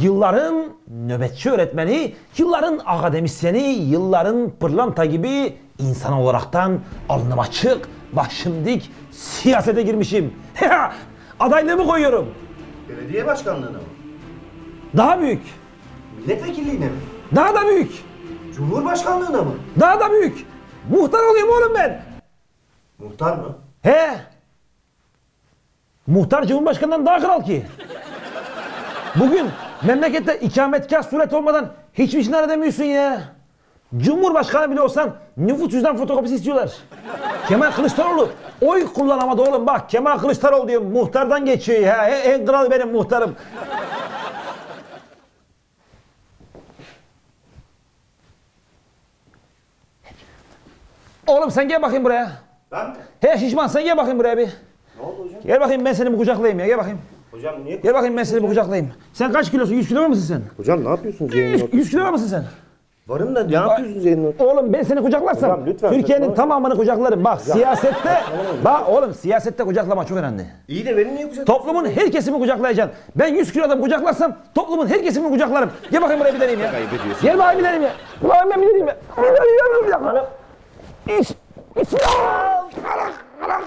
Yılların nöbetçi öğretmeni, yılların akademisyeni, yılların pırlanta gibi insan olaraktan alnım açık, başım dik, siyasete girmişim. Adaylığımı koyuyorum. Belediye başkanlığına mı? Daha büyük, Milletvekilliğine mi? daha da büyük, Cumhurbaşkanlığına mı? daha da büyük. Muhtar olayım oğlum ben. Muhtar mı? He? Muhtar Cumhurbaşkanı'ndan daha kral ki. Bugün memlekette ikametgah suret olmadan hiçbir işini halledemiyorsun ya. Cumhurbaşkanı bile olsan nüfus cüzdan fotokopisi istiyorlar. Kemal Kılıçdaroğlu oy kullanamadı oğlum bak Kemal Kılıçdaroğlu diyor muhtardan geçiyor ya. En, kral benim muhtarım. Oğlum sen gel bakayım buraya. Ben mi? He şişman sen gel bakayım buraya bir. Ne oldu hocam? Gel bakayım ben seni bir kucaklayayım ya gel bakayım. Hocam niye? Gel bakayım ben seni bir kucaklayayım. Sen kaç kilosun? 100 kilo musun sen? Hocam ne yapıyorsunuz 100, 100 kilo musun sen? Varım da ne yapıyorsunuz yayın Oğlum ben seni kucaklarsam Hocam lütfen, Türkiye'nin saçmalama. tamamını kucaklarım. Bak siyasette bak oğlum siyasette kucaklama çok önemli. İyi de beni niye kucak? Toplumun her kesimini kucaklayacaksın. Ben 100 kilo adam kucaklarsam toplumun her kesimini kucaklarım. Gel bakayım buraya bir deneyim ya. Gel bakayım bir deneyim ya. Bakayım ben bir deneyim ya. Bir deneyim ya. Bir dakika. İç. Bismillah. Arak, arak.